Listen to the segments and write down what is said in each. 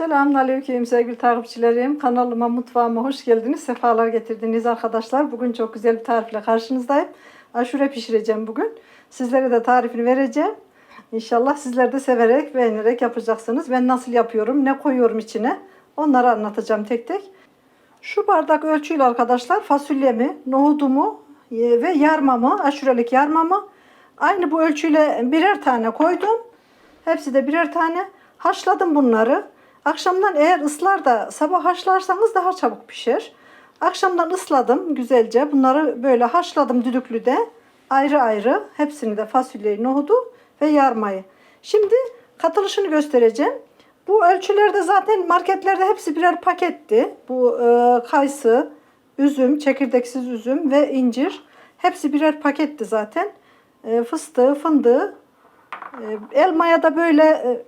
Selamünaleyküm sevgili takipçilerim. Kanalıma, mutfağıma hoş geldiniz. Sefalar getirdiniz arkadaşlar. Bugün çok güzel bir tarifle karşınızdayım. Aşure pişireceğim bugün. Sizlere de tarifini vereceğim. İnşallah sizler de severek, beğenerek yapacaksınız. Ben nasıl yapıyorum, ne koyuyorum içine onları anlatacağım tek tek. Şu bardak ölçüyle arkadaşlar fasulyemi, nohudumu e, ve yarmamı, aşurelik yarmamı aynı bu ölçüyle birer tane koydum. Hepsi de birer tane. Haşladım bunları. Akşamdan eğer ıslar da sabah haşlarsanız daha çabuk pişer. Akşamdan ısladım güzelce. Bunları böyle haşladım düdüklüde. Ayrı ayrı. Hepsini de fasulyeyi, nohudu ve yarmayı. Şimdi katılışını göstereceğim. Bu ölçülerde zaten marketlerde hepsi birer paketti. Bu e, kayısı, üzüm, çekirdeksiz üzüm ve incir. Hepsi birer paketti zaten. E, fıstığı, fındığı. E, elmaya da böyle e,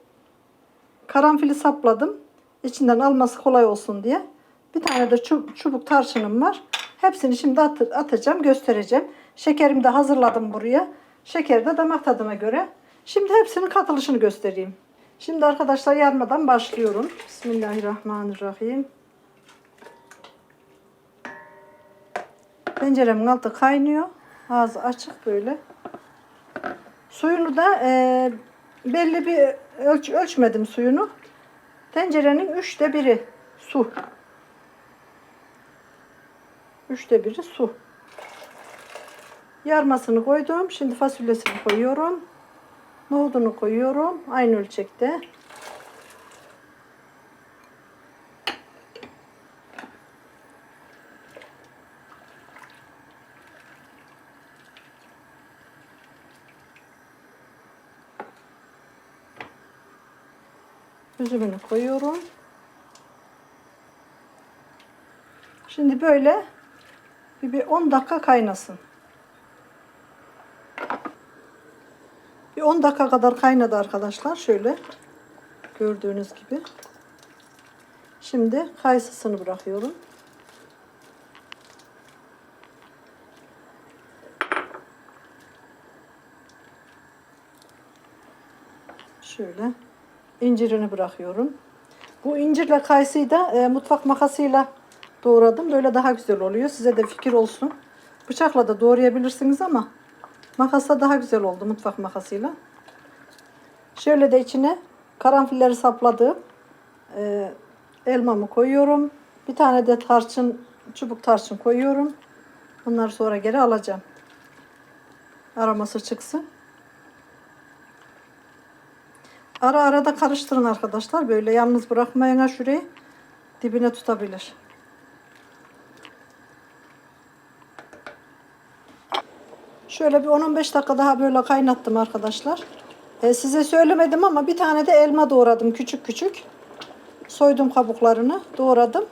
karanfili sapladım. İçinden alması kolay olsun diye. Bir tane de çub- çubuk tarçınım var. Hepsini şimdi at- atacağım, göstereceğim. Şekerimi de hazırladım buraya. Şekeri de damak tadıma göre. Şimdi hepsinin katılışını göstereyim. Şimdi arkadaşlar yarmadan başlıyorum. Bismillahirrahmanirrahim. Tenceremin altı kaynıyor. Ağzı açık böyle. Suyunu da e, belli bir ölç ölçmedim suyunu. Tencerenin üçte biri su. Üçte biri su. Yarmasını koydum. Şimdi fasulyesini koyuyorum. Nohudunu koyuyorum. Aynı ölçekte. Üzümünü koyuyorum. Şimdi böyle bir, bir 10 dakika kaynasın. Bir 10 dakika kadar kaynadı arkadaşlar. Şöyle gördüğünüz gibi. Şimdi kayısısını bırakıyorum. Şöyle incirini bırakıyorum. Bu incirle kayısıyı da e, mutfak makasıyla doğradım. Böyle daha güzel oluyor. Size de fikir olsun. Bıçakla da doğrayabilirsiniz ama makasla daha güzel oldu mutfak makasıyla. Şöyle de içine karanfilleri sapladım. E, elmamı koyuyorum. Bir tane de tarçın, çubuk tarçın koyuyorum. Bunları sonra geri alacağım. Aroması çıksın. Ara ara da karıştırın arkadaşlar. Böyle yalnız bırakmayın aşureyi. Dibine tutabilir. Şöyle bir 10-15 dakika daha böyle kaynattım arkadaşlar. Ee, size söylemedim ama bir tane de elma doğradım küçük küçük. Soydum kabuklarını doğradım.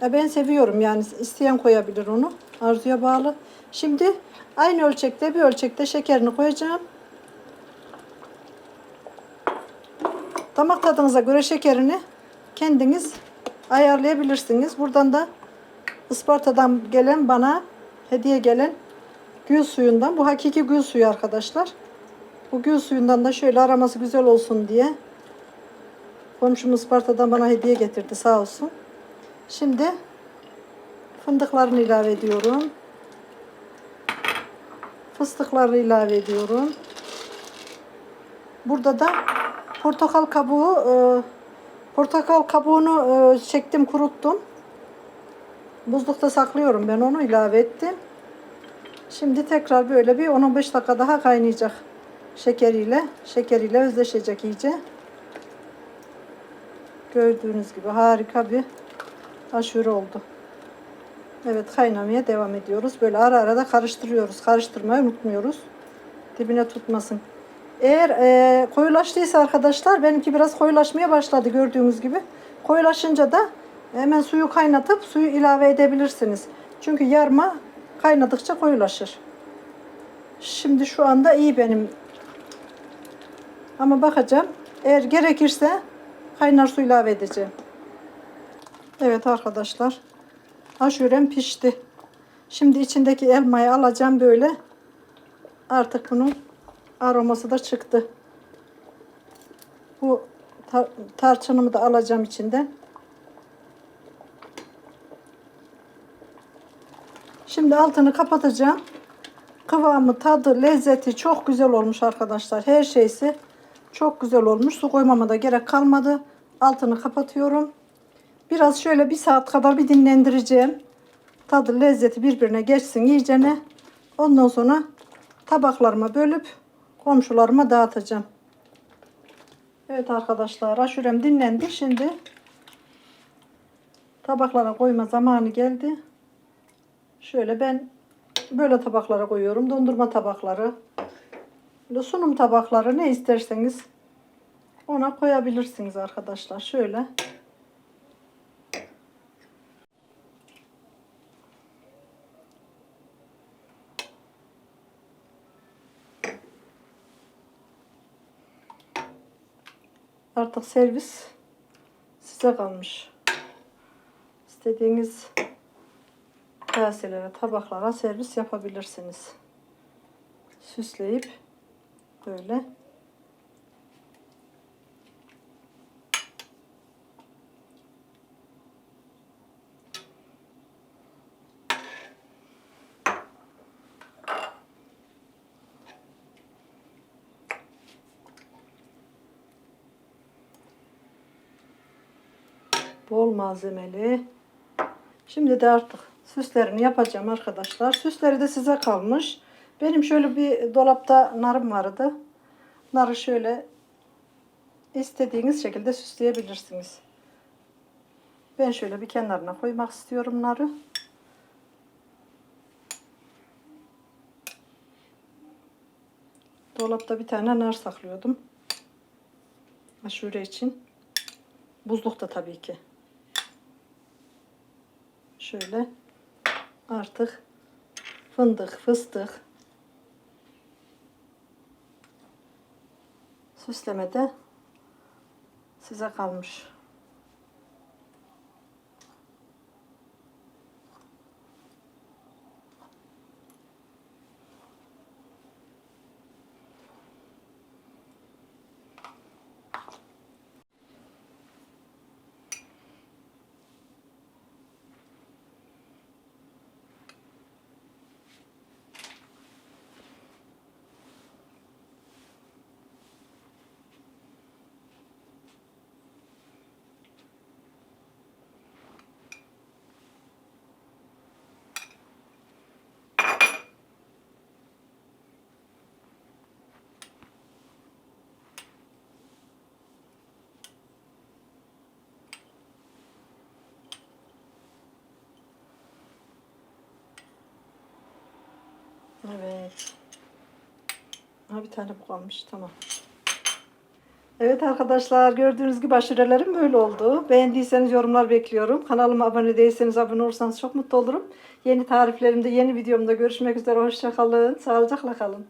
Ya ben seviyorum yani isteyen koyabilir onu. Arzuya bağlı. Şimdi aynı ölçekte bir ölçekte şekerini koyacağım. Damak tadınıza göre şekerini kendiniz ayarlayabilirsiniz. Buradan da Isparta'dan gelen bana hediye gelen gül suyundan. Bu hakiki gül suyu arkadaşlar. Bu gül suyundan da şöyle araması güzel olsun diye komşum Isparta'dan bana hediye getirdi sağ olsun. Şimdi fındıklarını ilave ediyorum. Fıstıkları ilave ediyorum. Burada da portakal kabuğu e, portakal kabuğunu e, çektim kuruttum. Buzlukta saklıyorum ben onu ilave ettim. Şimdi tekrar böyle bir 10-15 dakika daha kaynayacak şekeriyle. Şekeriyle özleşecek iyice. Gördüğünüz gibi harika bir aşure oldu. Evet kaynamaya devam ediyoruz. Böyle ara ara da karıştırıyoruz. Karıştırmayı unutmuyoruz. Dibine tutmasın. Eğer e, koyulaştıysa arkadaşlar benimki biraz koyulaşmaya başladı gördüğünüz gibi. Koyulaşınca da hemen suyu kaynatıp suyu ilave edebilirsiniz. Çünkü yarma kaynadıkça koyulaşır. Şimdi şu anda iyi benim. Ama bakacağım. Eğer gerekirse kaynar su ilave edeceğim. Evet arkadaşlar. Aşurem pişti. Şimdi içindeki elmayı alacağım böyle. Artık bunun aroması da çıktı. Bu tar- tarçınımı da alacağım içinden. Şimdi altını kapatacağım. Kıvamı, tadı, lezzeti çok güzel olmuş arkadaşlar. Her şeysi çok güzel olmuş. Su koymama da gerek kalmadı. Altını kapatıyorum. Biraz şöyle bir saat kadar bir dinlendireceğim. Tadı, lezzeti birbirine geçsin iyicene. Ondan sonra tabaklarıma bölüp komşularıma dağıtacağım. Evet arkadaşlar aşurem dinlendi. Şimdi tabaklara koyma zamanı geldi. Şöyle ben böyle tabaklara koyuyorum. Dondurma tabakları. Böyle sunum tabakları ne isterseniz ona koyabilirsiniz arkadaşlar. Şöyle. Artık servis size kalmış. İstediğiniz kaselere, tabaklara servis yapabilirsiniz. Süsleyip böyle bol malzemeli. Şimdi de artık süslerini yapacağım arkadaşlar. Süsleri de size kalmış. Benim şöyle bir dolapta narım vardı. Narı şöyle istediğiniz şekilde süsleyebilirsiniz. Ben şöyle bir kenarına koymak istiyorum narı. Dolapta bir tane nar saklıyordum. Aşure için. Buzlukta tabii ki. Şöyle artık fındık, fıstık süslemede size kalmış. Evet. Ha bir tane bu kalmış. Tamam. Evet arkadaşlar gördüğünüz gibi aşurelerim böyle oldu. Beğendiyseniz yorumlar bekliyorum. Kanalıma abone değilseniz abone olursanız çok mutlu olurum. Yeni tariflerimde, yeni videomda görüşmek üzere. Hoşçakalın. Sağlıcakla kalın.